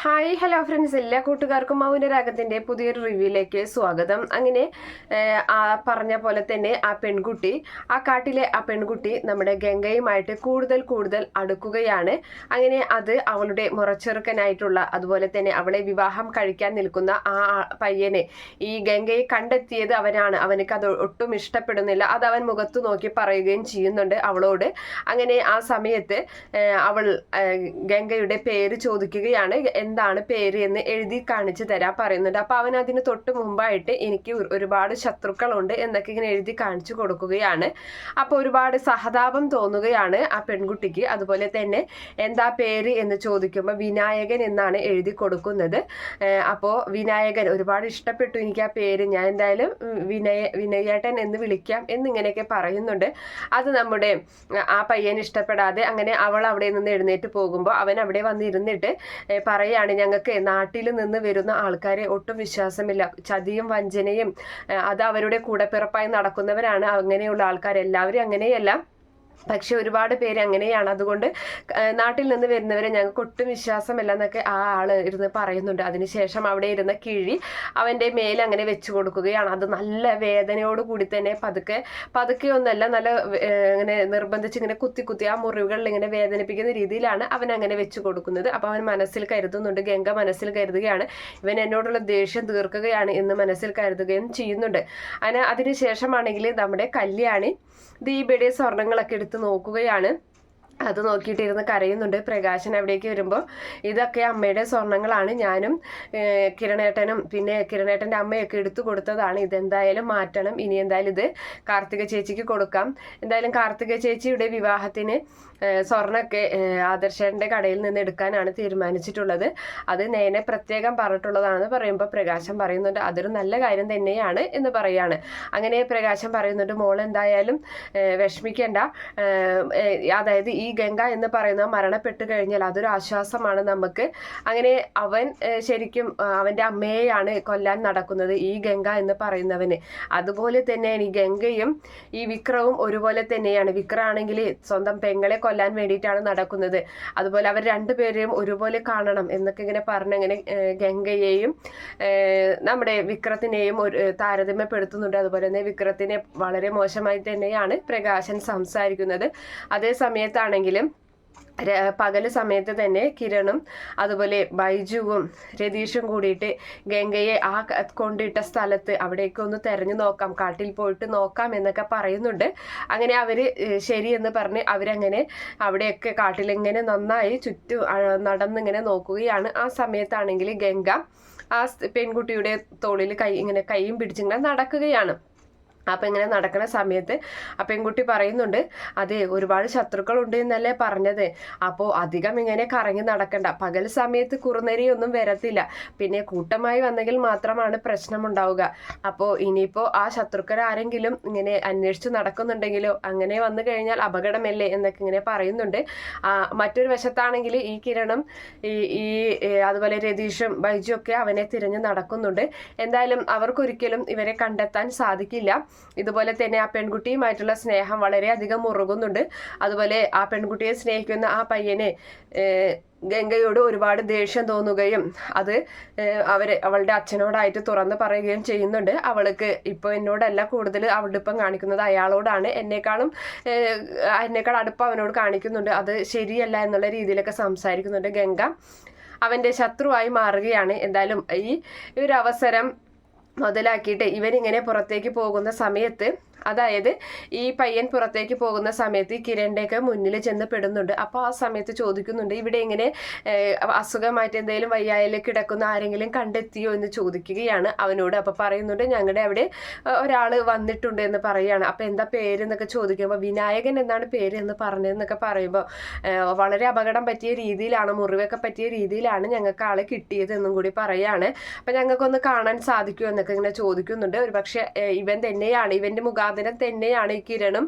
Hi hello friends എല്ലാ കൂട്ടുകാർക്കും മൗനരാഗത്തിന്റെ പുതിയൊരു റിവ്യൂയിലേക്ക് സ്വാഗതം. അങ്ങനെ ആ പറഞ്ഞ പോലെ തന്നെ ആ പെൺകുട്ടി ആ കാട്ടിലെ ആ പെൺകുട്ടി നമ്മുടെ ഗംഗയുമായിട്ട് കൂടുതൽ കൂടുതൽ അടുക്കുകയാണ്. അങ്ങനെ അത് അവളുടെ മുറച്ചെറുക്കനായിട്ടുള്ള അതുപോലെ തന്നെ അവളെ വിവാഹം കഴിക്കാൻ നിൽക്കുന്ന ആ പയ്യനെ ഈ ഗംഗയെ കണ്ടെത്തിയത് അവനാണ്. അവനക്ക് അത് ഒട്ടും ഇഷ്ടപ്പെടുന്നില്ല. അത് അവൻ മുഖത്ത് നോക്കി പറയുകയും ചെയ്യുന്നുണ്ട് അവളോട്. അങ്ങനെ ആ സമയത്ത് അവൾ ഗംഗയുടെ പേര് ചോദിക്കുകയാണ്. എന്താണ് പേര് എന്ന് എഴുതി കാണിച്ചു തരാൻ പറയുന്നുണ്ട്. അപ്പൊ അവൻ അതിന് തൊട്ട് മുമ്പായിട്ട് എനിക്ക് ഒരുപാട് ശത്രുക്കളുണ്ട് എന്നൊക്കെ ഇങ്ങനെ എഴുതി കാണിച്ചു കൊടുക്കുകയാണ്. അപ്പൊ ഒരുപാട് സഹതാപം തോന്നുകയാണ് ആ പെൺകുട്ടിക്ക്. അതുപോലെ തന്നെ എന്താ പേര് എന്ന് ചോദിക്കുമ്പോൾ വിനായകൻ എന്നാണ് എഴുതി കൊടുക്കുന്നത്. അപ്പോൾ വിനായകൻ ഒരുപാട് ഇഷ്ടപ്പെട്ടു എനിക്ക് ആ പേര്. ഞാൻ എന്തായാലും വിനയ വിനയേട്ടൻ എന്ന് വിളിക്കാം എന്നിങ്ങനെയൊക്കെ പറയുന്നുണ്ട്. അത് നമ്മുടെ ആ പയ്യൻ ഇഷ്ടപ്പെടാതെ അങ്ങനെ അവൾ അവിടെ നിന്ന് എഴുന്നേറ്റ് പോകുമ്പോൾ അവൻ അവിടെ വന്നിരുന്നിട്ട് ഏഹ് പറയാണ് ഞങ്ങൾക്ക് നാട്ടിൽ നിന്ന് വരുന്ന ആൾക്കാരെ ഒട്ടും വിശ്വാസമില്ല. ചതിയും വഞ്ചനയും അത് അവരുടെ കൂടെപ്പിറപ്പായി നടക്കുന്നവരാണ് അങ്ങനെയുള്ള ആൾക്കാർ എല്ലാവരും അങ്ങനെയല്ല പക്ഷെ ഒരുപാട് പേര് അങ്ങനെയാണ്. അതുകൊണ്ട് നാട്ടിൽ നിന്ന് വരുന്നവരെ ഞങ്ങൾക്ക് ഒട്ടും വിശ്വാസമില്ല എന്നൊക്കെ ആ ആൾ ഇരുന്ന് പറയുന്നുണ്ട്. അതിനുശേഷം അവിടെ ഇരുന്ന കിഴി അവന്റെ മേൽ അങ്ങനെ വെച്ചു കൊടുക്കുകയാണ്. അത് നല്ല വേദനയോട് കൂടി തന്നെ പതുക്കെ പതുക്കെ ഒന്നല്ല നല്ല ഇങ്ങനെ നിർബന്ധിച്ച് ഇങ്ങനെ കുത്തി കുത്തി ആ മുറിവുകളിൽ ഇങ്ങനെ വേദനിപ്പിക്കുന്ന രീതിയിലാണ് അവൻ അങ്ങനെ വെച്ചു കൊടുക്കുന്നത്. അപ്പോൾ അവൻ മനസ്സിൽ കരുതുന്നുണ്ട് ഗംഗ മനസ്സിൽ കരുതുകയാണ്. ഇവൻ എന്നോടുള്ള ദേഷ്യം തീർക്കുകയാണ് എന്ന് മനസ്സിൽ കരുതുകയും ചെയ്യുന്നുണ്ട്. അതിന് അതിനുശേഷമാണെങ്കിൽ നമ്മുടെ കല്യാണി ദീപയുടെ സ്വർണങ്ങളൊക്കെ എടുത്ത് നോക്കുകയാണ്. അത് നോക്കിയിട്ടിരുന്ന് കരയുന്നുണ്ട്. പ്രകാശൻ അവിടേക്ക് വരുമ്പോൾ ഇതൊക്കെ അമ്മയുടെ സ്വർണങ്ങളാണ്. ഞാനും കിരണേട്ടനും പിന്നെ കിരണേട്ടന്റെ അമ്മയൊക്കെ എടുത്തു കൊടുത്തതാണ്. ഇതെന്തായാലും മാറ്റണം. ഇനി എന്തായാലും ഇത് കാർത്തിക ചേച്ചിക്ക് കൊടുക്കാം. എന്തായാലും കാർത്തിക ചേച്ചിയുടെ വിവാഹത്തിന് സ്വർണമൊക്കെ ആദർശന്റെ കടയിൽ നിന്ന് എടുക്കാനാണ് തീരുമാനിച്ചിട്ടുള്ളത്. അത് നേനെ പ്രത്യേകം പറഞ്ഞിട്ടുള്ളതാണെന്ന് പറയുമ്പോൾ പ്രകാശം പറയുന്നുണ്ട് അതൊരു നല്ല കാര്യം തന്നെയാണ് എന്ന് പറയാണ്. അങ്ങനെ പ്രകാശം പറയുന്നുണ്ട് മോൾ എന്തായാലും വിഷമിക്കേണ്ട. അതായത് ഈ ഗംഗ എന്ന് പറയുന്ന മരണപ്പെട്ട് കഴിഞ്ഞാൽ അതൊരു ആശ്വാസമാണ് നമുക്ക്. അങ്ങനെ അവൻ ശരിക്കും അവന്റെ അമ്മയെയാണ് കൊല്ലാൻ നടക്കുന്നത് ഈ ഗംഗ എന്ന് പറയുന്നവന്. അതുപോലെ തന്നെ ഈ ഗംഗയും ഈ വിക്രവും ഒരുപോലെ തന്നെയാണ്. വിക്ര ആണെങ്കിൽ സ്വന്തം പെങ്ങളെ കൊല്ലാൻ വേണ്ടിയിട്ടാണ് നടക്കുന്നത്. അതുപോലെ അവർ രണ്ടുപേരെയും ഒരുപോലെ കാണണം എന്നൊക്കെ ഇങ്ങനെ പറഞ്ഞങ്ങനെ ഗംഗയെയും നമ്മുടെ വിക്രത്തിനെയും ഒരു താരതമ്യപ്പെടുത്തുന്നുണ്ട്. അതുപോലെ തന്നെ വിക്രത്തിനെ വളരെ മോശമായി തന്നെയാണ് പ്രകാശൻ സംസാരിക്കുന്നത്. അതേ സമയത്താണെങ്കിലും ര- പകൽ സമയത്ത് തന്നെ കിരണും അതുപോലെ ബൈജുവും രതീഷും കൂടിയിട്ട് ഗംഗയെ ആ കൊണ്ടിട്ട സ്ഥലത്ത് അവിടേക്ക് ഒന്ന് തെരഞ്ഞു നോക്കാം കാട്ടിൽ പോയിട്ട് നോക്കാം എന്നൊക്കെ പറയുന്നുണ്ട്. അങ്ങനെ അവർ ശരി എന്ന് പറഞ്ഞ് അവരങ്ങനെ അവിടെയൊക്കെ കാട്ടിലിങ്ങനെ നന്നായി ചുറ്റും നടന്നിങ്ങനെ നോക്കുകയാണ്. ആ സമയത്താണെങ്കിൽ ഗംഗ ആ പെൺകുട്ടിയുടെ തോളിൽ കൈ ഇങ്ങനെ കൈയും പിടിച്ചിങ്ങനെ നടക്കുകയാണ്. അപ്പം ഇങ്ങനെ നടക്കുന്ന സമയത്ത് ആ പെൺകുട്ടി പറയുന്നുണ്ട് അതെ ഒരുപാട് ശത്രുക്കളുണ്ട് എന്നല്ലേ പറഞ്ഞത്. അപ്പോൾ അധികം ഇങ്ങനെ കറങ്ങി നടക്കണ്ട. പകൽ സമയത്ത് കുറുനരിയൊന്നും വരത്തില്ല. പിന്നെ കൂട്ടമായി വന്നെങ്കിൽ മാത്രമാണ് പ്രശ്നമുണ്ടാവുക. അപ്പോൾ ഇനിയിപ്പോൾ ആ ശത്രുക്കൾ ആരെങ്കിലും ഇങ്ങനെ അന്വേഷിച്ച് നടക്കുന്നുണ്ടെങ്കിലോ അങ്ങനെ വന്നു കഴിഞ്ഞാൽ അപകടമല്ലേ എന്നൊക്കെ ഇങ്ങനെ പറയുന്നുണ്ട്. മറ്റൊരു വശത്താണെങ്കിൽ ഈ കിരണം ഈ ഈ അതുപോലെ രതീഷും ബൈജു ഒക്കെ അവനെ തിരഞ്ഞു നടക്കുന്നുണ്ട്. എന്തായാലും അവർക്കൊരിക്കലും ഇവരെ കണ്ടെത്താൻ സാധിക്കില്ല. ഇതുപോലെ തന്നെ ആ പെൺകുട്ടിയുമായിട്ടുള്ള സ്നേഹം വളരെയധികം മുറുകുന്നുണ്ട് അതുപോലെ ആ പെൺകുട്ടിയെ സ്നേഹിക്കുന്ന ആ പയ്യനെ ഗംഗയോട് ഒരുപാട് ദേഷ്യം തോന്നുകയും അത് അവർ അവളുടെ അച്ഛനോടായിട്ട് തുറന്ന് പറയുകയും ചെയ്യുന്നുണ്ട്. അവൾക്ക് ഇപ്പോൾ എന്നോടല്ല കൂടുതൽ അവളുടെ ഇപ്പം കാണിക്കുന്നത് അയാളോടാണ്. എന്നെക്കാളും എന്നെക്കാൾ അടുപ്പം അവനോട് കാണിക്കുന്നുണ്ട്. അത് ശരിയല്ല എന്നുള്ള രീതിയിലൊക്കെ സംസാരിക്കുന്നുണ്ട് ഗംഗ. അവന്റെ ശത്രുവായി മാറുകയാണ്. എന്തായാലും ഈ ഒരു അവസരം മുതലാക്കിയിട്ട് ഇവനിങ്ങനെ പുറത്തേക്ക് പോകുന്ന സമയത്ത് അതായത് ഈ പയ്യൻ പുറത്തേക്ക് പോകുന്ന സമയത്ത് ഈ കിരണിന്റെയൊക്കെ മുന്നിൽ ചെന്ന് പെടുന്നുണ്ട്. അപ്പോൾ ആ സമയത്ത് ചോദിക്കുന്നുണ്ട് ഇവിടെ ഇങ്ങനെ അസുഖമായിട്ട് എന്തെങ്കിലും വയ്യായാലും കിടക്കുന്ന ആരെങ്കിലും കണ്ടെത്തിയോ? എന്ന് ചോദിക്കുകയാണ് അവനോട്. അപ്പോൾ പറയുന്നുണ്ട് ഞങ്ങളുടെ അവിടെ ഒരാൾ വന്നിട്ടുണ്ട് എന്ന് പറയുകയാണ്. അപ്പോൾ എന്താ പേര് എന്നൊക്കെ ചോദിക്കുമ്പോൾ വിനായകൻ എന്നാണ് പേര് എന്ന് പറഞ്ഞതെന്നൊക്കെ പറയുമ്പോൾ വളരെ അപകടം പറ്റിയ രീതിയിലാണ് മുറിവൊക്കെ പറ്റിയ രീതിയിലാണ് ഞങ്ങൾക്ക് ആളെ കിട്ടിയത് എന്നും കൂടി പറയുകയാണ്. അപ്പോൾ ഞങ്ങൾക്കൊന്ന് കാണാൻ സാധിക്കുമോ എന്നൊക്കെ ഇങ്ങനെ ചോദിക്കുന്നുണ്ട്. ഒരു പക്ഷേ ഇവൻ തന്നെയാണ് ഇവന്റെ മുഖാന്തരം അതിനെ തന്നെയാണ് ഈ കിരണും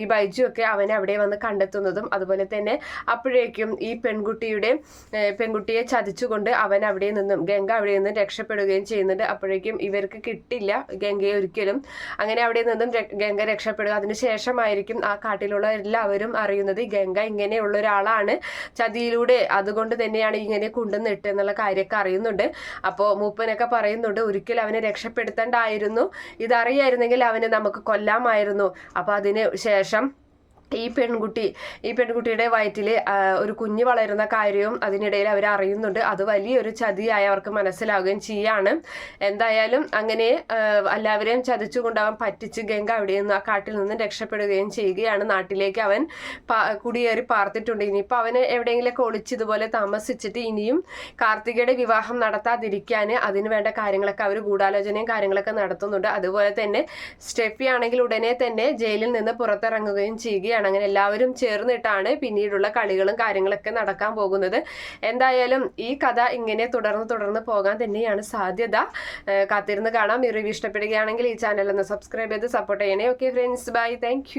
ഈ ബൈജു ഒക്കെ അവനെ അവിടെ വന്ന് കണ്ടെത്തുന്നതും അതുപോലെ തന്നെ അപ്പോഴേക്കും ഈ പെൺകുട്ടിയുടെ പെൺകുട്ടിയെ ചതിച്ചുകൊണ്ട് അവൻ അവിടെ നിന്നും ഗംഗ അവിടെ നിന്നും രക്ഷപ്പെടുകയും ചെയ്യുന്നുണ്ട്. അപ്പോഴേക്കും ഇവർക്ക് കിട്ടില്ല ഗംഗയെ ഒരിക്കലും. അങ്ങനെ അവിടെ നിന്നും ഗംഗ രക്ഷപ്പെടുക. അതിനുശേഷമായിരിക്കും ആ കാട്ടിലുള്ള എല്ലാവരും അറിയുന്നത് ഈ ഗംഗ ഇങ്ങനെയുള്ള ഒരാളാണ്. ചതിയിലൂടെ അതുകൊണ്ട് തന്നെയാണ് ഇങ്ങനെ കൊണ്ടുവന്നിട്ട് എന്നുള്ള കാര്യമൊക്കെ അറിയുന്നുണ്ട്. അപ്പോൾ മൂപ്പനൊക്കെ പറയുന്നുണ്ട് ഒരിക്കലും അവനെ രക്ഷപ്പെടുത്തേണ്ടായിരുന്നു. ഇതറിയായിരുന്നെങ്കിൽ അവന് നമുക്ക് കൊല്ലാമായിരുന്നു. അപ്പോൾ അതിന് ശേഷം ഈ പെൺകുട്ടി ഈ പെൺകുട്ടിയുടെ വയറ്റിൽ ഒരു കുഞ്ഞ് വളരുന്ന കാര്യവും അതിനിടയിൽ അവർ അറിയുന്നുണ്ട്. അത് വലിയൊരു ചതിയായി അവർക്ക് മനസ്സിലാവുകയും ചെയ്യാണ്. എന്തായാലും അങ്ങനെ എല്ലാവരെയും ചതിച്ചുകൊണ്ട് അവൻ പറ്റിച്ച് ഗംഗ അവിടെ നിന്ന് ആ കാട്ടിൽ നിന്ന് രക്ഷപ്പെടുകയും ചെയ്യുകയാണ്. നാട്ടിലേക്ക് അവൻ കുടിയേറി പാർത്തിട്ടുണ്ട്. ഇനിയിപ്പോൾ അവന് എവിടെയെങ്കിലൊക്കെ ഒളിച്ച് ഇതുപോലെ താമസിച്ചിട്ട് ഇനിയും കാർത്തികയുടെ വിവാഹം നടത്താതിരിക്കാൻ അതിന് വേണ്ട കാര്യങ്ങളൊക്കെ അവർ ഗൂഢാലോചനയും കാര്യങ്ങളൊക്കെ നടത്തുന്നുണ്ട്. അതുപോലെ തന്നെ സ്റ്റെഫി ആണെങ്കിൽ ഉടനെ തന്നെ ജയിലിൽ നിന്ന് പുറത്തിറങ്ങുകയും ചെയ്യുകയാണ്. അങ്ങനെ എല്ലാവരും ചേർന്നിട്ടാണ് പിന്നീടുള്ള കളികളും കാര്യങ്ങളൊക്കെ നടക്കാൻ പോകുന്നത്. എന്തായാലും ഈ കഥ ഇങ്ങനെ തുടർന്ന് തുടർന്ന് പോകാൻ തന്നെയാണ് സാധ്യത. കാത്തിരുന്ന് കാണാം. ഈ റിവ്യൂ ഇഷ്ടപ്പെടുകയാണെങ്കിൽ ഈ ചാനൽ ഒന്ന് സബ്സ്ക്രൈബ് ചെയ്ത് സപ്പോർട്ട് ചെയ്യണേ. Okay friends bye thank